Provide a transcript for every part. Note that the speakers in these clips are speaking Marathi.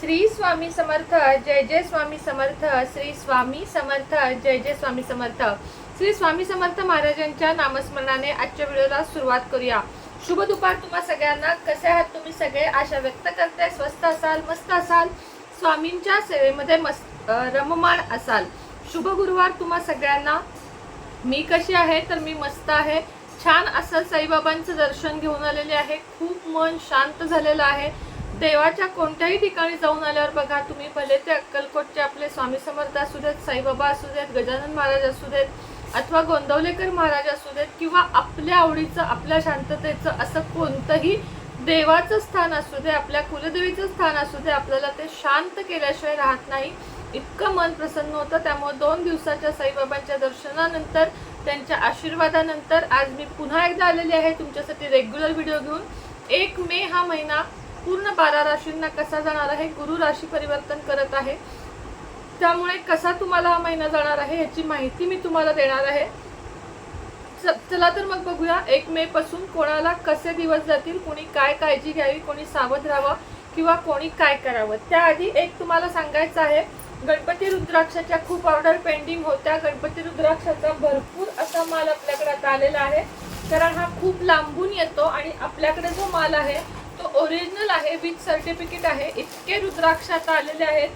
श्री स्वामी समर्थ जय जय स्वामी समर्थ श्री स्वामी समर्थ जय जय स्वामी समर्थ. श्री स्वामी समर्थ महाराजांच्या नामस्मरणाने आजच्या व्हिडिओला सुरुवात करूया. शुभ दुपार तुम्हा सगळ्यांना. कसे आहात तुम्ही सगळे? आशा व्यक्त करते. स्वस्त असाल मस्त असाल. स्वामींच्या सेवेमध्ये मस्त रममाण असाल. शुभ गुरुवार तुम्हा सगळ्यांना. मी कशी आहे? तर मी मस्त आहे. छान असं साईबाबांचं दर्शन घेऊन आलेले आहे. खूप मन शांत झालेलं आहे. देवाच्या कोणत्याही ठिकाणी जाऊन आल्यावर बघा तुम्ही भले ते अक्कलकोटचे आपले स्वामी समर्थ असू देत साईबाबा असू देत गजानन महाराज असू देत अथवा गोंदवलेकर महाराज असू देत किंवा आपल्या आवडीचं आपल्या शांततेचं असं कोणतंही देवाचं स्थान असू दे आपल्या कुलदेवीचं स्थान असू दे आपल्याला ते शांत केल्याशिवाय राहत नाही. इतकं मन प्रसन्न होतं. त्यामुळे दोन दिवसाच्या साईबाबांच्या दर्शनानंतर त्यांच्या आशीर्वादानंतर आज मी पुन्हा एकदा आलेली आहे. तुमच्यासाठी रेग्युलर व्हिडिओ घेऊन. एक मे हा महिना पूर्ण बारा राशींना कसा जाणार आहे गुरु राशी परिवर्तन करत आहे. त्यामुळे कसा तुम्हाला हा महिना जाणार आहे याची माहिती मी तुम्हाला देणार आहे. चला तर मग बघूया एक मे पासून कोणाला कसे दिवस जातील कोणी काय काळजी घ्यावी कोणी सावध राहावं किंवा कोणी काय करावं. त्याआधी एक तुम्हाला सांगायचं आहे गणपती रुद्राक्षाच्या खूप ऑर्डर पेंडिंग होत्या. गणपती रुद्राक्षाचा भरपूर असा माल आपल्याकडे आता आलेला आहे. कारण हा खूप लांबून येतो आणि आपल्याकडे जो माल आहे तो ओरिजिनल आहे विथ सर्टिफिकेट आहे. इतके रुद्राक्ष आता आलेले आहेत.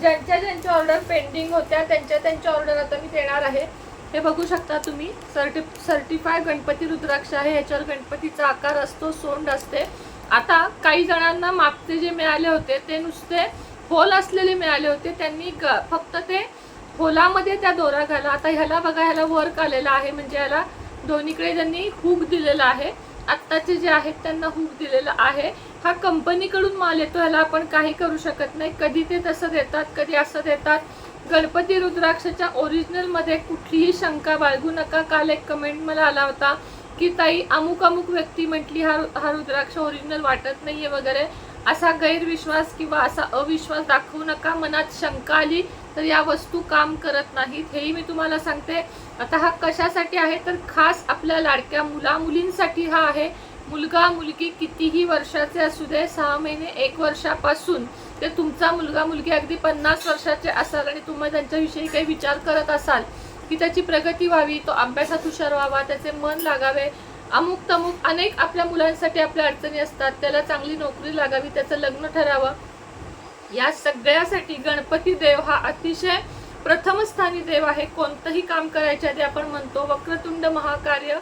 ज्यांच्या ज्यांच्या ऑर्डर पेंडिंग होत्या त्यांच्या त्यांच्या ऑर्डर आता मी देणार आहे. हे बघू शकता तुम्ही सर्टि सर्टिफाय गणपती रुद्राक्ष आहे. याच्यावर गणपतीचा आकार असतो सोंड असते. आता काही जणांना मागचे जे मिळाले होते ते नुसते होल असलेले मिळाले होते. त्यांनी ग- फक्त ते होलामध्ये त्या दोरा घाला. आता ह्याला बघा ह्याला वर्क आलेला आहे. म्हणजे ह्याला दोन्हीकडे त्यांनी हुक दिलेला आहे. आत्ताचे जे आहेत त्यांना हुक दिलेला आहे. हा कंपनीकडून माल येतो ह्याला आपण काही करू शकत नाही. कधी ते तसं देतात कधी असं देतात. गणपती रुद्राक्षाच्या ओरिजिनलमध्ये कुठलीही शंका बाळगू नका. काल एक कमेंट मला आला होता की ताई अमुक अमुक व्यक्ती म्हटली हा हा रुद्राक्ष ओरिजिनल वाटत नाहीये वगैरे. असा गैरविश्वास किंवा असा अविश्वास दाखवू नका मनात शंका आली तर या वस्तू काम करत नाहीत. हेही मी तुम्हाला सांगते. आता हा कशासाठी आहे? तर खास आपल्या लाडक्या मुला मुलींसाठी हा आहे. मुलगा मुलगी कितीही वर्षाचे असू दे सहा महिने एक वर्षापासून ते तुमचा मुलगा मुलगी अगदी पन्नास वर्षाचे असाल आणि तुम्ही त्यांच्याविषयी काही विचार करत असाल की त्याची प्रगती व्हावी तो अभ्यासात हुशार व्हावा त्याचे मन लागावे अमुक तमुक अनेक आपल्या मुलांसाठी आपल्या अडचणी असतात त्याला चांगली नोकरी लागावी त्याचं लग्न ठरावं. या सगळ्यासाठी गणपती देव हा अतिशय प्रथमस्थानी देव आहे. कोणतंही काम करायच्या आधी आपण म्हणतो वक्रतुंड महाकार्य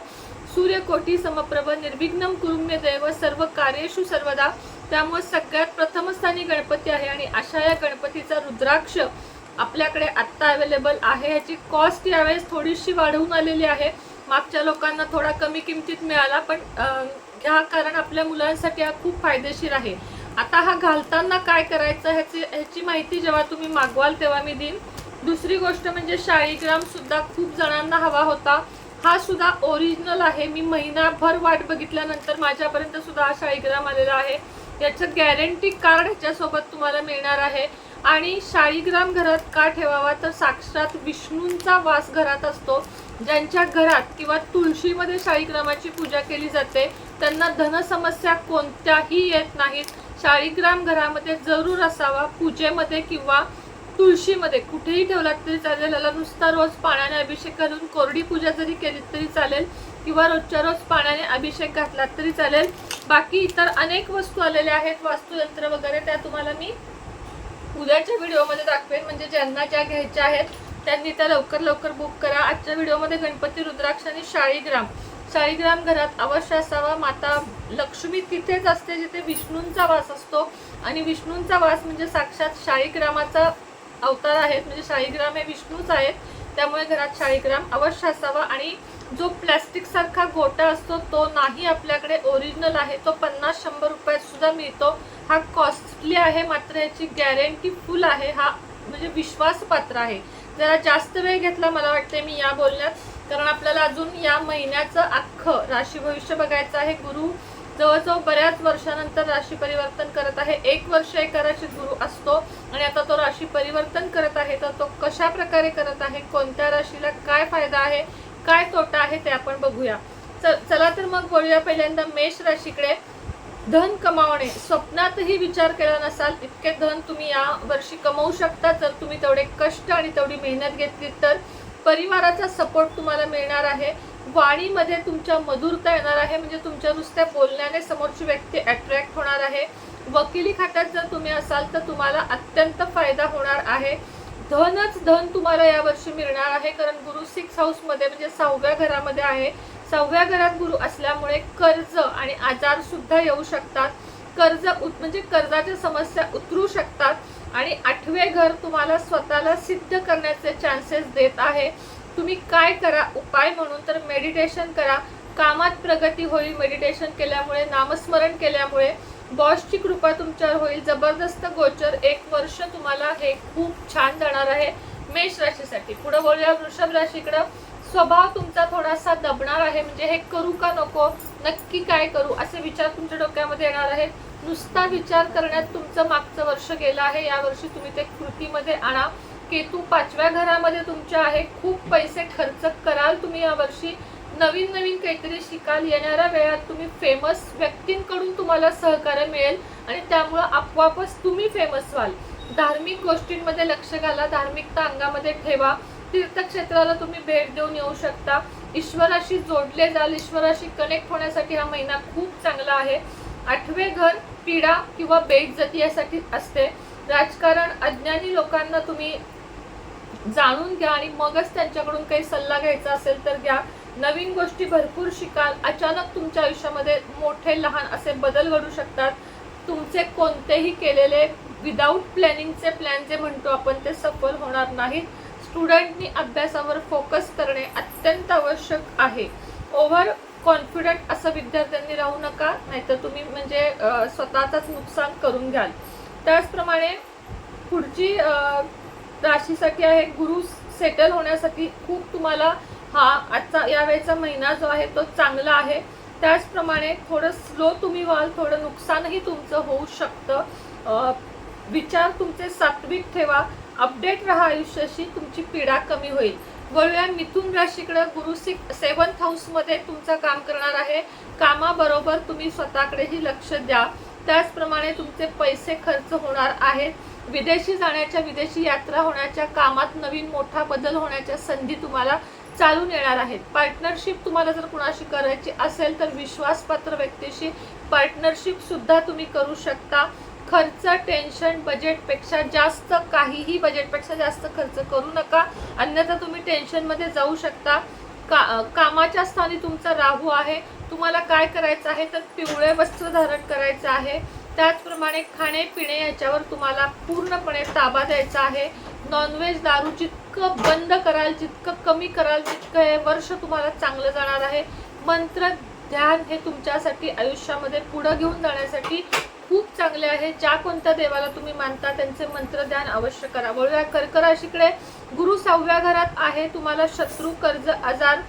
सूर्यकोटी समप्रभ निर्विघ्नम कुरुम्य देव सर्व कार्येषु सर्वदा. त्यामुळे सगळ्यात प्रथमस्थानी गणपती आहे आणि अशा या गणपतीचा रुद्राक्ष आपल्याकडे आत्ता अवेलेबल आहे. ह्याची कॉस्ट यावेळेस थोडीशी वाढवून आलेली आहे. मागच्या लोकांना थोडा कमी किमतीत मिळाला पण ह्या कारण आपल्या मुलांसाठी हा खूप फायदेशीर आहे. आता हा घालताना काय करायचं ह्याची ह्याची माहिती जेव्हा तुम्ही मागवाल तेव्हा मी देईन. दुसरी गोष्ट म्हणजे शाळीग्राम सुद्धा खूप जणांना हवा होता. हा सुद्धा ओरिजिनल आहे. मी महिनाभर वाट बघितल्यानंतर माझ्यापर्यंत सुद्धा हा शाळीग्राम आलेला आहे. याचं गॅरंटी कार्ड ह्याच्यासोबत तुम्हाला मिळणार आहे. आणि शाळीग्राम घरात का ठेवावा? तर साक्षात विष्णूंचा वास घरात असतो. ज्यांच्या घरात किंवा तुळशीमध्ये शाळीग्रामाची पूजा केली जाते त्यांना धनसमस्या कोणत्याही येत नाहीत. शाळीग्राम घरामध्ये जरूर असावा. पूजेमध्ये किंवा तुळशीमध्ये कुठेही ठेवला तरी चालेल. याला नुसता रोज पाण्याने अभिषेक घालून कोरडी पूजा जरी केली तरी चालेल किंवा रोजच्या रोज पाण्याने अभिषेक घातला तरी चालेल. बाकी इतर अनेक वस्तू आलेल्या आहेत वास्तुयंत्र वगैरे त्या तुम्हाला मी उद्याच्या व्हिडिओमध्ये दाखवेन. म्हणजे ज्यांना ज्या घ्यायच्या आहेत त्यांनी त्या लवकर लवकर बुक करा. आजच्या व्हिडिओमध्ये गणपती रुद्राक्ष आणि शाळीग्राम शाळीग्राम घरात अवश्य असावा. माता लक्ष्मी तिथेच असते जिथे विष्णूंचा वास असतो. आणि विष्णूंचा वास म्हणजे साक्षात शाळीग्रामाचा अवतार आहेत. म्हणजे शाळीग्राम हे विष्णूच आहेत. त्यामुळे घरात शाळीग्राम अवश्य असावा. आणि जो प्लॅस्टिक सारखा गोटा असतो तो नाही आपल्याकडे ओरिजिनल आहे. तो पन्नास शंभर रुपयात सुद्धा मिळतो. हा कॉस्टली आहे मात्र याची गॅरंटी फुल आहे. हा म्हणजे विश्वासपात्र आहे. जरा जास्त वेळ घेतला मला वाटते मी या बोलण्यात. कारण आपल्याला अजून या महिन्याचं अख्खं राशी भविष्य बघायचं आहे. गुरु जवळजवळ बऱ्याच वर्षानंतर राशी परिवर्तन करत आहे. एक वर्ष एका राशीत गुरु असतो आणि आता तो राशी परिवर्तन करत आहे. तर तो कशा प्रकारे करत आहे? कोणत्या राशीला काय फायदा आहे? काय तोटा आहे? ते आपण बघूया. चला तर मग बोलूया पहिल्यांदा मेष राशीकडे. धन कमावणे स्वप्नातही विचार केला नसाल इतके धन तुम्ही या वर्षी कमवू शकता. जर तुम्ही तेवढे कष्ट आणि तेवढी मेहनत घेतली तर परिवाराचा सपोर्ट तुम्हाला मिळणार आहे. वाणीमध्ये तुमच्या मधुरता येणार आहे. म्हणजे तुमच्या नुसत्या बोलण्याने समोरची व्यक्ती अट्रॅक्ट होणार आहे. वकिली खात्यात जर तुम्ही असाल तर तुम्हाला अत्यंत फायदा होणार आहे. धनच धन तुम्हाला यावर्षी मिळणार आहे. कारण गुरु सिक्स हाऊसमध्ये म्हणजे सहाव्या घरामध्ये आहे. सहाव्या घरात गुरु असल्यामुळे कर्ज आणि आजार सुद्धा येऊ शकतात. कर्ज उत- म्हणजे कर्जाच्या समस्या उतरू शकतात आणि आठवे घर तुम्हाला स्वतःला सिद्ध करण्याचे चान्सेस देत आहे. तुम्ही काय करा? उपाय म्हणून तर मेडिटेशन करा. कामात प्रगती होईल मेडिटेशन केल्यामुळे नामस्मरण केल्यामुळे. बॉसची कृपा तुमच्यावर होईल. जबरदस्त गोचर एक वर्ष तुम्हाला हे खूप छान जाणार आहे. मेष राशीसाठी. पुढं बोलूया वृषभ राशीकडं. स्वभाव तुमचा थोडासा दबणार आहे म्हणजे हे करू का नको नक्की काय करू असे विचार तुमच्या डोक्यामध्ये येणार आहेत. नुसता विचार करण्यात तुमचं मागचं वर्ष गेलं आहे या वर्षी तुम्ही ते कृतीमध्ये आणा. केतू पाचव्या घरामध्ये तुमच्या आहे खूप पैसे खर्च कराल तुम्ही या वर्षी. नवीन नवीन काहीतरी शिकाल येणाऱ्या वेळात तुम्ही फेमस व्यक्तींकडून तुम्हाला सहकार्य मिळेल आणि त्यामुळं आपोआपच तुम्ही फेमस व्हाल. धार्मिक गोष्टींमध्ये लक्ष घाला धार्मिकता अंगामध्ये ठेवा. तीर्थक्षेत्राला तुम्ही भेट देऊन येऊ शकता. ईश्वराशी जोडले जाल ईश्वराशी कनेक्ट होण्यासाठी हा महिना खूप चांगला आहे. आठवे घर पीडा किंवा बेइज्जती यासाठी असते. राजकारण अज्ञानी लोकांना तुम्ही जाणून घ्या आणि मगच त्यांच्याकडून काही सल्ला घ्यायचा असेल तर घ्या. नवीन गोष्टी भरपूर शिकाल. अचानक तुमच्या आयुष्यामध्ये मोठे लहान असे बदल घडू शकतात. तुमचे कोणतेही केलेले विदाऊट प्लॅनिंगचे प्लॅन जे म्हणतो आपण ते सफल होणार नाहीत. स्टुडंटनी अभ्यासावर फोकस करणे अत्यंत आवश्यक आहे. ओव्हर कॉन्फिडंट असं विद्यार्थ्यांनी राहू नका नाहीतर तुम्ही म्हणजे स्वतःचाच स्वतःचंच नुकसान करून घ्याल. त्याचप्रमाणे पुढची राशीसाठी आहे गुरु सेटल होण्यासाठी खूप तुम्हाला हा आजचा यावेळेचा महिना जो आहे तो चांगला आहे. त्याचप्रमाणे थोडं स्लो तुम्ही व्हाल थोडं नुकसानही तुमचं होऊ शकतं. विचार तुमचे सात्विक ठेवा. अपडेट राहा आयुष्याशी तुमची पीडा कमी होईल. बोलूया मिथुन राशीकडे गुरु सिक सेवन्थ हाऊसमध्ये तुमचं काम करणार आहे. कामाबरोबर तुम्ही स्वतःकडेही लक्ष द्या. त्याचप्रमाणे तुमचे पैसे खर्च होणार आहेत. विदेशी जाण्याच्या विदेशी यात्रा होण्याच्या कामात नवीन मोठा बदल होण्याच्या संधी तुम्हाला चालून येणार आहेत. पार्टनरशिप तुम्हाला जर कुणाशी करायची असेल तर विश्वासपात्र व्यक्तीशी पार्टनरशिप सुद्धा तुम्ही करू शकता. खर्च टेन्शन बजेटपेक्षा जास्त काहीही बजेटपेक्षा जास्त खर्च करू नका. अन्यथा तुम्ही टेन्शनमध्ये जाऊ शकता. का कामाच्या स्थानी तुमचा राहू आहे. तुम्हाला काय करायचं आहे? तर पिवळे वस्त्र धारण करायचं आहे. त्याचप्रमाणे खाणेपिणे याच्यावर तुम्हाला पूर्णपणे ताबा द्यायचा आहे. नॉनव्हेज दारू जितकं बंद कराल जितकं कमी कराल तितकं हे वर्ष तुम्हाला चांगलं जाणार आहे. मंत्र ध्यान हे तुमच्यासाठी आयुष्यामध्ये पुढं घेऊन जाण्यासाठी खूप चांगले आहे. ज्या कोणत्या देवाला तुम्ही मानता त्यांचे मंत्रध्यान अवश्य करा. वळूया कर्क राशीकडे गुरु सहाव्या घरात आहे. तुम्हाला शत्रू कर्ज आजार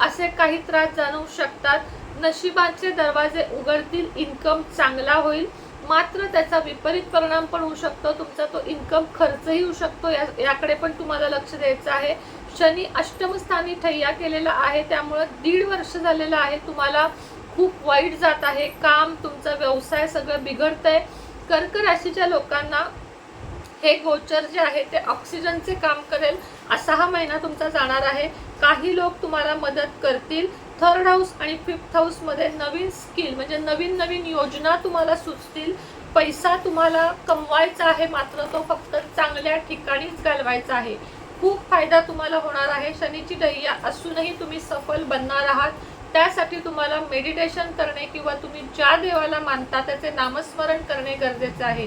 असे काही त्रास जाणवू शकतात. नशिबाचे दरवाजे उघडतील. इन्कम चांगला होईल. मात्र त्याचा विपरीत परिणाम पण होऊ शकतो. तुमचा तो इन्कम खर्चही होऊ शकतो. या याकडे पण तुम्हाला लक्ष द्यायचं आहे. शनी अष्टमस्थानी ठय्या केलेला आहे. त्यामुळं दीड वर्ष झालेलं आहे. तुम्हाला खूप वाईट जात आहे. काम तुमचा व्यवसाय सगळं बिघडतंय. कर्क राशीच्या लोकांना हे गोचर जे आहे ते ऑक्सिजनचे काम करेल असा हा महिना तुमचा जाणार आहे. काही लोक तुम्हाला मदत करतील. थर्ड हाऊस आणि फिफ्थ हाऊसमध्ये नवीन स्किल म्हणजे नवीन नवीन योजना तुम्हाला सुचतील. पैसा तुम्हाला कमवायचा आहे मात्र तो फक्त चांगल्या ठिकाणीच घालवायचा आहे. खूप फायदा तुम्हाला होणार आहे. शनीची दह्या असूनही तुम्ही सफल बनणार आहात. त्यासाठी तुम्हाला मेडिटेशन करणे किंवा तुम्ही ज्या देवाला मानता त्याचे नामस्मरण करणे गरजेचे आहे.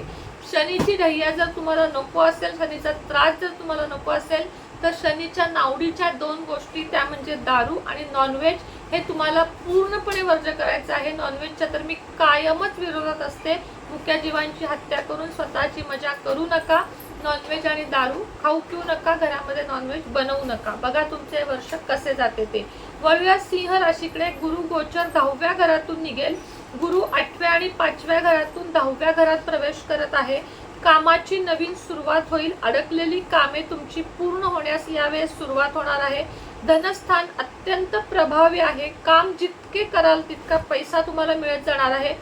शनीची ढय्या जर तुम्हाला नको असेल शनीचा त्रास जर तुम्हाला नको असेल तर शनीच्या नावडीच्या दोन गोष्टी त्या म्हणजे दारू आणि नॉनव्हेज हे तुम्हाला पूर्णपणे वर्ज करायचं आहे. नॉनव्हेजच्या तर मी कायमच विरोधात असते. मुक्या जीवांची हत्या करून स्वतःची मजा करू नका. नॉनव्हेज आणि दारू खाऊ पिऊ नका. घरामध्ये नॉनव्हेज बनवू नका. बघा तुमचे वर्ष कसे जाते ते. वळूया सिंह राशीकडे गुरु गोचर दहाव्या घरातून निघेल. गुरु आठव्या आणि पाचव्या घरातून दहाव्या घरात प्रवेश करत आहे. कामाची नवीन सुरुवात होईल. अडकलेली कामे तुमची पूर्ण होण्यास यावेळेस सुरुवात होणार आहे. धनस्थान अत्यंत प्रभावी आहे. काम जितके कराल तितका पैसा तुम्हाला मिळत जाणार आहे.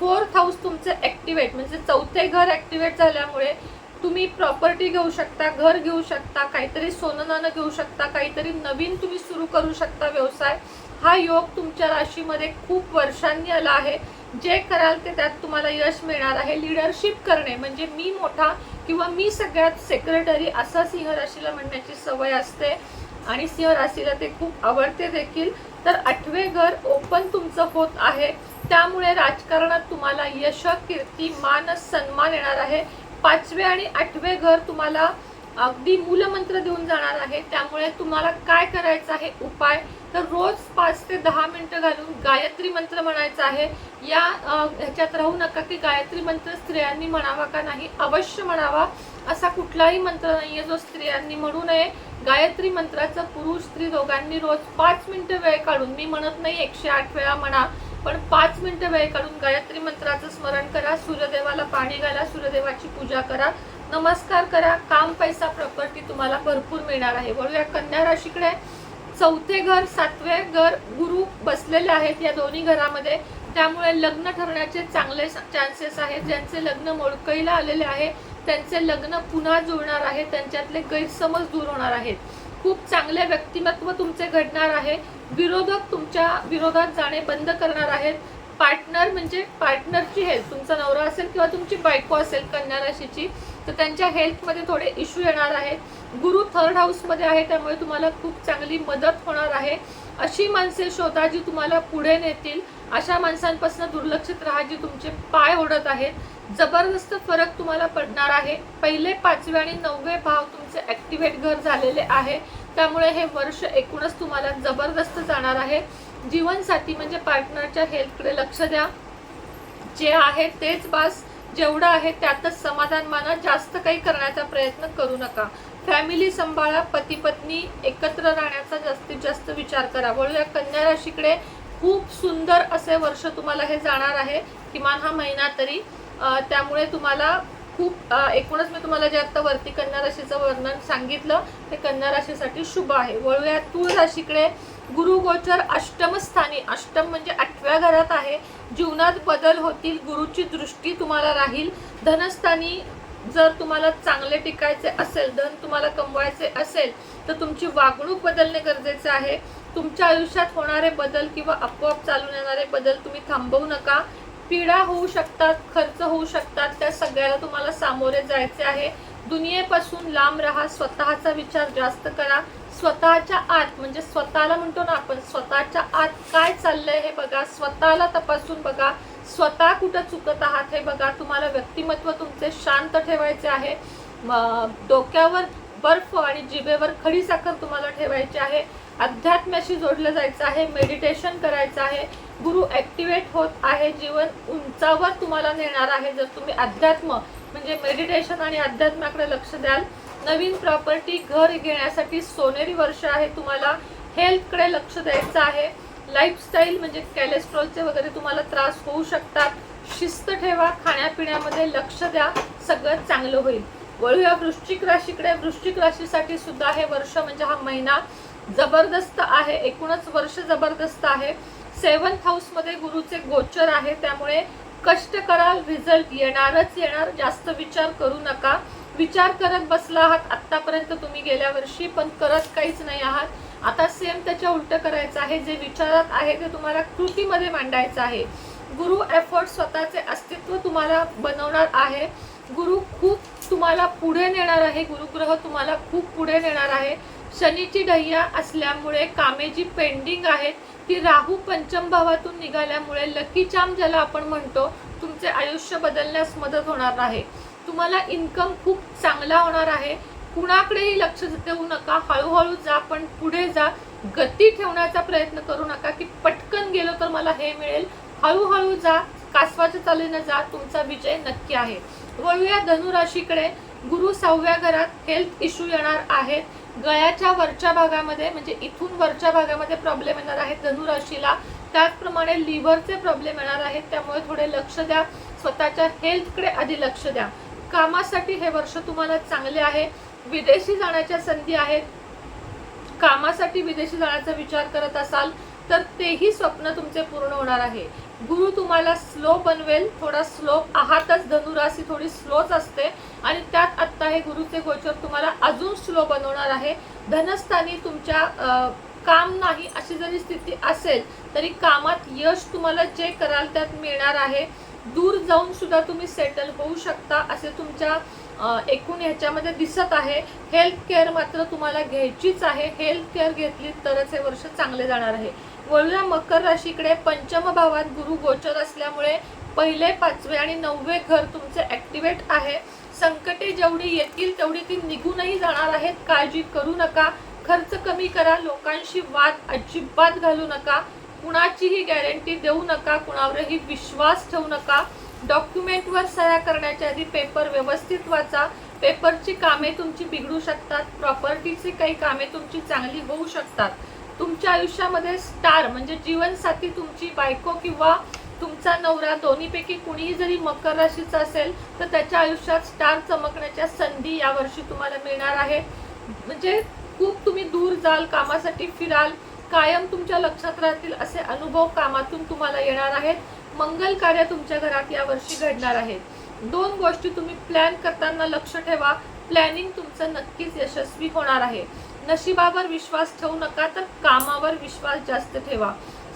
फोर्थ हाऊस तुमचे ऍक्टिव्हेट म्हणजे चौथे घर ॲक्टिवेट झाल्यामुळे तुम्ही प्रॉपर्टी घेऊ शकता घर घेऊ शकता काहीतरी सोनं नाणं घेऊ शकता काहीतरी नवीन तुम्ही सुरू करू शकता व्यवसाय. हा योग तुमच्या राशीमध्ये खूप वर्षांनी आला आहे. जे कराल ते त्यात तुम्हाला यश मिळणार आहे. लिडरशिप करणे म्हणजे मी मोठा किंवा मी सगळ्यात सेक्रेटरी असा सिंह राशीला म्हणण्याची सवय असते. आणि सिंह राशीला ते खूप आवडते देखील. तर आठवे घर ओपन तुमचं होत आहे. त्यामुळे राजकारणात तुम्हाला यश कीर्ती मान सन्मान येणार आहे. पाचवे आणि आठवे घर तुम्हाला अगदी मूलमंत्र देऊन जाणार आहे. त्यामुळे तुम्हाला काय करायचं आहे? उपाय. तर रोज पाच ते दहा मिनटं घालून गायत्री मंत्र म्हणायचा आहे. या ह्याच्यात राहू नका की गायत्री मंत्र स्त्रियांनी म्हणावा का नाही? अवश्य म्हणावा. असा कुठलाही मंत्र नाही आहे जो स्त्रियांनी म्हणू नये. गायत्री मंत्राचं पुरुष स्त्री दोघांनी रोज पाच मिनटं वेळ काढून मी म्हणत नाही एकशे आठ वेळा म्हणा पण पाच मिनिटं वेळ काढून गायत्री मंत्राचं स्मरण करा सूर्यदेवाला पाणी घाला सूर्यदेवाची पूजा करा. नमस्कार करा काम पैसा प्रॉपर्टी तुम्हाला भरपूर मिळणार आहे. वळूया कन्या राशीकडे. चौथे घर सातवे घर गुरु बसलेले आहेत या दोन्ही घरामध्ये. त्यामुळे लग्न ठरण्याचे चांगले चान्सेस आहेत. ज्यांचे लग्न मोडकळीला आलेले आहे त्यांचे लग्न पुन्हा जुळणार आहे त्यांच्यातले गैरसमज दूर होणार आहेत. खूप चांगले व्यक्तिमत्व तुमचे घडणार आहे. विरोधक तुमच्या विरोधात जाणे बंद करणार आहेत. पार्टनर म्हणजे पार्टनरची हेल्थ तुमचा नवरा असेल किंवा तुमची बायको असेल कन्या राशीची तर त्यांच्या हेल्थमध्ये थोडे इश्यू येणार आहेत. गुरु थर्ड हाऊसमध्ये आहे त्यामुळे तुम्हाला खूप चांगली मदत होणार आहे. अशी माणसे शोधा जी तुम्हाला पुढे नेतील. अशा माणसांपासून दुर्लक्षित राहा जी तुमचे पाय ओढत आहेत. जबरदस्त फरक तुम्हाला पडणार आहे. पहिले पाचवे आणि नववे भाव तुमचे ऍक्टिव्हेट घर झालेले आहे. त्यामुळे हे वर्ष एकूणच तुम्हाला जबरदस्त जाणार आहे. जीवनसाथी म्हणजे पार्टनरच्या हेल्थकडे लक्ष द्या. जे आहे तेच बास. जेवढं आहे त्यातच समाधान माना. जास्त काही करण्याचा प्रयत्न करू नका. फॅमिली सांभाळा. पती पत्नी एकत्र राहण्याचा जास्तीत जास्त विचार करा. वळूया कन्या राशीकडे. खूप सुंदर असे वर्ष तुम्हाला हे जाणार आहे. किमान हा महिना तरी त्यामुळे तुम्हाला खूप एकूणच मी तुम्हाला जे आता वरती कन्या राशीचं वर्णन सांगितलं ते कन्या राशीसाठी शुभ आहे. वळूया तूळ राशीकडे. गुरु गोचर अष्टम अष्टम म्हणजे आठव्या घरात आहे. जीवनात बदल होतील गुरुची दृष्टी तुम्हाला राहील. धनस्थानी जर तुम्हाला चांगले टिकायचे असेल धन तुम्हाला कमवायचे असेल तर तुमची वागणूक बदलणे गरजेचे आहे. तुमच्या आयुष्यात होणारे बदल किंवा आपोआप चालून येणारे बदल तुम्ही थांबवू नका. पीडा होऊ शकतात खर्च होऊ शकतात त्या सगळ्याला तुम्हाला सामोरे जायचे आहे. दुनियेपासून लांब राहा स्वतःचा विचार जास्त करा. स्वतःच्या आत म्हणजे स्वतःला म्हणतो ना आपण स्वतःच्या आत काय चाललंय हे बघा स्वतःला तपासून बघा. स्वतः कुठं चुकत आहात हे बघा. तुम्हाला व्यक्तिमत्व तुमचे शांत ठेवायचे आहे. डोक्यावर बर्फ आणि जिभेवर खडी साखर तुम्हाला ठेवायची आहे. अध्यात्म्याशी जोडलं जायचं आहे मेडिटेशन करायचं आहे. गुरु ऍक्टिव्हेट होत आहे जीवन उंचावर तुम्हाला नेणार आहे. जर तुम्ही अध्यात्म म्हणजे मेडिटेशन आणि अध्यात्माकडे लक्ष द्याल नवीन प्रॉपर्टी घर घेण्यासाठी सोनेरी वर्ष आहे. तुम्हाला हेल्थकडे लक्ष द्यायचं आहे. लाईफस्टाईल म्हणजे कॅलेस्ट्रॉलचे वगैरे तुम्हाला त्रास होऊ शकतात. शिस्त ठेवा खाण्यापिण्यामध्ये लक्ष द्या. सगळं चांगलं होईल. वळूया वृश्चिक राशीकडे. वृश्चिक राशीसाठी सुद्धा हे वर्ष म्हणजे हा महिना जबरदस्त आहे एकूणच वर्ष जबरदस्त आहे. सेवन्थ हाऊसमध्ये गुरुचे गोचर आहे त्यामुळे कष्ट कराल रिझल्ट येणारच येणार. जास्त विचार करू नका. विचार करत बसला आहात आत्तापर्यंत तुम्ही गेल्या वर्षी पण करत काहीच नाही आहात. आता सेम त्याच्या उलटं करायचं आहे. जे विचारात आहे ते तुम्हाला कृतीमध्ये मांडायचं आहे. गुरु एफर्ट स्वतःचे अस्तित्व तुम्हाला बनवणार आहे. गुरु खूप तुम्हाला पुढे नेणार आहे. गुरुग्रह तुम्हाला खूप पुढे नेणार आहे. शनीची ढय्या असल्यामुळे कामे जी पेंडिंग आहेत ती राहू पंचम भावातून निघाल्यामुळे लकी चाम ज्याला आपण म्हणतो तुमचे आयुष्य बदलण्यास मदत होणार आहे. तुम्हाला इन्कम खूप चांगला होणार आहे. कुणाकडेही लक्ष देऊ नका. हळूहळू जा पण पुढे जा. गती ठेवण्याचा प्रयत्न करू नका की पटकन गेलो तर मला हे मिळेल. हळूहळू जा. कासवाच्या चालीनं जा. तुमचा विजय नक्की आहे. वळूया धनुराशीकडे. गुरु सहाव्या घरात हेल्थ इश्यू येणार आहेत. गळ्याच्या वरच्या भागामध्ये म्हणजे इथून वरच्या भागामध्ये प्रॉब्लेम येणार आहेत धनुराशीला. त्याचप्रमाणे लिव्हरचे प्रॉब्लेम येणार आहेत त्यामुळे थोडे लक्ष द्या. स्वतःच्या हेल्थकडे आधी लक्ष द्या. कामासाठी हे वर्ष तुम्हाला चांगले आहे. विदेशी जाण्याच्या संधी आहेत. कामासाठी विदेशी जाण्याचा विचार करत असाल तर तेही स्वप्न तुमचे पूर्ण होणार आहे. गुरु तुम्हाला स्लो बनवेल थोडा स्लो आहातच धनुराशी थोडी स्लोच असते आणि त्यात आत्ता हे गुरुचे गोचर तुम्हाला अजून स्लो बनवणार आहे. धनस्थानी तुमच्या काम नाही अशी जरी स्थिती असेल तरी कामात यश तुम्हाला जे कराल त्यात मिळणार आहे. दूर जाऊन सुद्धा तुम्ही सेटल होऊ शकता असे तुमच्या एकूण ह्याच्यामध्ये दिसत आहे. हेल्थ केअर मात्र तुम्हाला घ्यायचीच आहे. हेल्थ केअर घेतली तरच हे वर्ष चांगले जाणार आहे. वळूया मकर राशीकडे पंचम भावात गुरु गोचर असल्यामुळे पहिले पाचवे आणि नववे घर तुमचे ऍक्टिव्हेट आहे. संकटे जेवढी येतील तेवढी ती निघूनही जाणार आहेत. काळजी करू नका. खर्च कमी करा. लोकांशी वाद अजिबात घालू नका. कुणाचीही गॅरंटी देऊ नका. कुणावरही विश्वास ठेवू नका. डॉक्युमेंटवर सह्या करण्याच्या आधी पेपर व्यवस्थित वाचा. पेपरची कामे तुमची बिघडू शकतात. प्रॉपर्टीची काही कामे तुमची चांगली होऊ शकतात. तुमच्या आयुष्यामध्ये स्टार म्हणजे जीवनसाथी तुमची बायको किंवा तुमचा नवरा दोन्हीपैकी कुणीही जरी मकर राशीचा असेल तर त्याच्या आयुष्यात स्टार चमकण्याच्या संधी यावर्षी तुम्हाला मिळणार आहे. म्हणजे खूप तुम्ही दूर जाल कामासाठी फिराल कायम तुमच्या लक्षात राहतील असे अनुभव कामातून तुम्हाला येणार आहेत. मंगल कार्य तुमच्या घरात यावर्षी घडणार आहेत दोन गोष्टी तुम्ही प्लॅन करताना लक्ष ठेवा. प्लॅनिंग तुमचं नक्कीच यशस्वी होणार आहे. नशिबावर विश्वास ठेवू नका तर कामावर विश्वास जास्त ठेवा.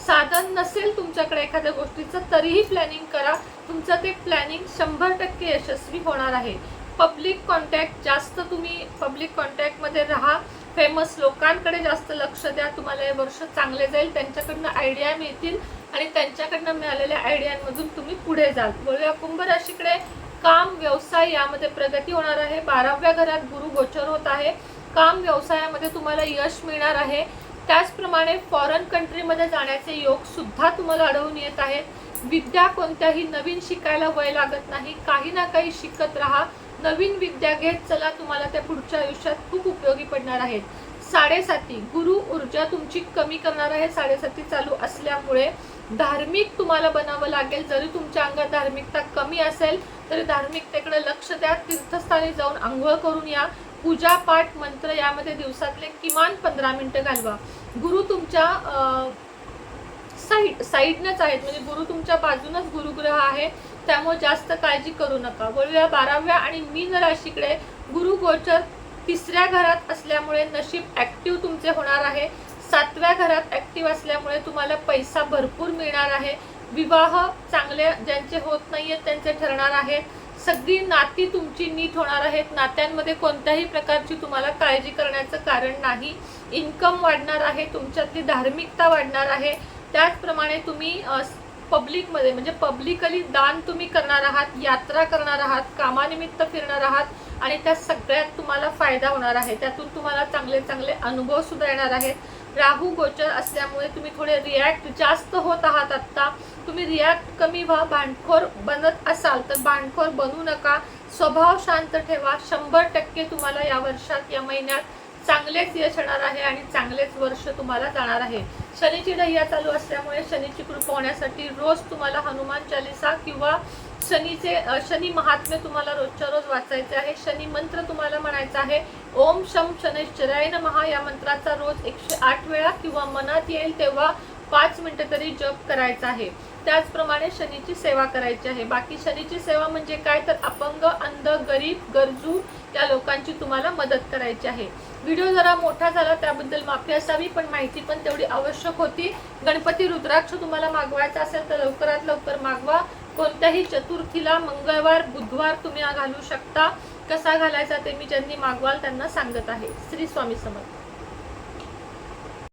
साधन नसेल तुमच्याकडे एखाद्या गोष्टीचं तरीही प्लॅनिंग करा. तुमचं ते प्लॅनिंग शंभर टक्के यशस्वी होणार आहे. पब्लिक कॉन्टॅक्ट जास्त तुम्ही पब्लिक कॉन्टॅक्टमध्ये राहा. फेमस लोकांकडे जास्त लक्ष द्या. तुम्हाला हे वर्ष चांगले जाईल. त्यांच्याकडनं आयडिया मिळतील आणि त्यांच्याकडनं मिळालेल्या आयडियांमधून तुम्ही पुढे जाल. बोलूया कुंभ राशीकडे काम व्यवसाय यामध्ये प्रगती होणार आहे. बाराव्या घरात गुरु गोचर होत आहे. काम व्यवसायामध्ये तुम्हाला यश मिळणार आहे. त्याचप्रमाणे फॉरेन कंट्रीमध्ये जाण्याचे योग सुद्धा तुम्हाला आढळून येत आहेत. विद्या कोणत्याही नवीन शिकायला वय लागत नाही. काही ना काही शिकत राहा. नवीन विद्या घेत चला तुम्हाला त्या पुढच्या आयुष्यात खूप उपयोगी पडणार आहेत. साडेसाती गुरु ऊर्जा तुमची कमी करणार आहे. साडेसाती चालू असल्यामुळे धार्मिक तुम्हाला बनावं लागेल. जरी तुमच्या अंगात धार्मिकता कमी असेल तरी धार्मिकतेकडे लक्ष द्या. तीर्थस्थानी जाऊन आंघोळ करून या. पूजा पाठ मंत्र यामध्ये दिवसातले किमान पंधरा मिनटं घालवा. गुरु तुमच्या साईड साईडनंच आहेत. म्हणजे गुरु तुमच्या बाजूनच गुरुग्रह आहे. त्यामुळे जास्त काळजी करू नका. वळूया बाराव्या आणि मीन राशीकडे गुरु गोचर तिसऱ्या घरात असल्यामुळे नशीब ॲक्टिव्ह तुमचे होणार आहे. सातव्या घरात ॲक्टिव्ह असल्यामुळे तुम्हाला पैसा भरपूर मिळणार आहे. विवाह चांगले ज्यांचे होत नाही आहेत त्यांचे ठरणार आहेत सगळी नाती तुमची नीट होणार आहेत. नात्यांमध्ये कोणत्याही प्रकारची तुम्हाला काळजी करण्याचं कारण नाही. इन्कम वाढणार आहे. तुमच्यातली धार्मिकता वाढणार आहे. त्याचप्रमाणे तुम्ही पब्लिकमध्ये म्हणजे पब्लिकली दान तुम्ही करणार आहात यात्रा करणार आहात कामानिमित्त फिरणार आहात आणि त्या सगळ्यात तुम्हाला फायदा होणार आहे. त्यातून तुम्हाला चांगले चांगले अनुभव सुद्धा येणार आहेत. राहू गोचर असल्यामुळे तुम्ही थोडे रिॲक्ट जास्त होत आहात आत्ता. तुम्ही रिॲक्ट कमी व्हा भांडखोर बनत असाल तर भांडखोर बनू नका. स्वभाव शांत ठेवा. शंभर टक्के तुम्हाला या वर्षात या महिन्यात चांगलेच यश येणार आहे आणि चांगलेच वर्ष तुम्हाला जाणार आहे. शनीची ढय्या चालू असल्यामुळे शनीची कृपा होण्यासाठी रोज तुम्हाला हनुमान चालिसा किंवा शनीचे शनी महात्म्य तुम्हाला रोजच्या रोज वाचायचे आहे. शनी मंत्र तुम्हाला म्हणायचा आहे. ओम शम शनैश्चराय महा या मंत्राचा रोज एकशे आठ वेळा किंवा मनात येईल तेव्हा पाच मिनिटं तरी जप करायचा आहे. त्याचप्रमाणे शनीची सेवा करायची आहे. बाकी शनीची सेवा म्हणजे काय? तर अपंग अंध गरीब गरजू त्या लोकांची तुम्हाला मदत करायची आहे. व्हिडिओ जरा मोठा झाला त्याबद्दल माफी असावी पण माहिती पण तेवढी आवश्यक होती. गणपती रुद्राक्ष तुम्हाला मागवायचा असेल तर लवकरात लवकर मागवा. कोणत्याही चतुर्थीला मंगळवार बुधवार तुम्ही घालू शकता. कसा घालायचा ते मी ज्यांनी मागवाल त्यांना सांगत आहे. श्री स्वामी समर्थ.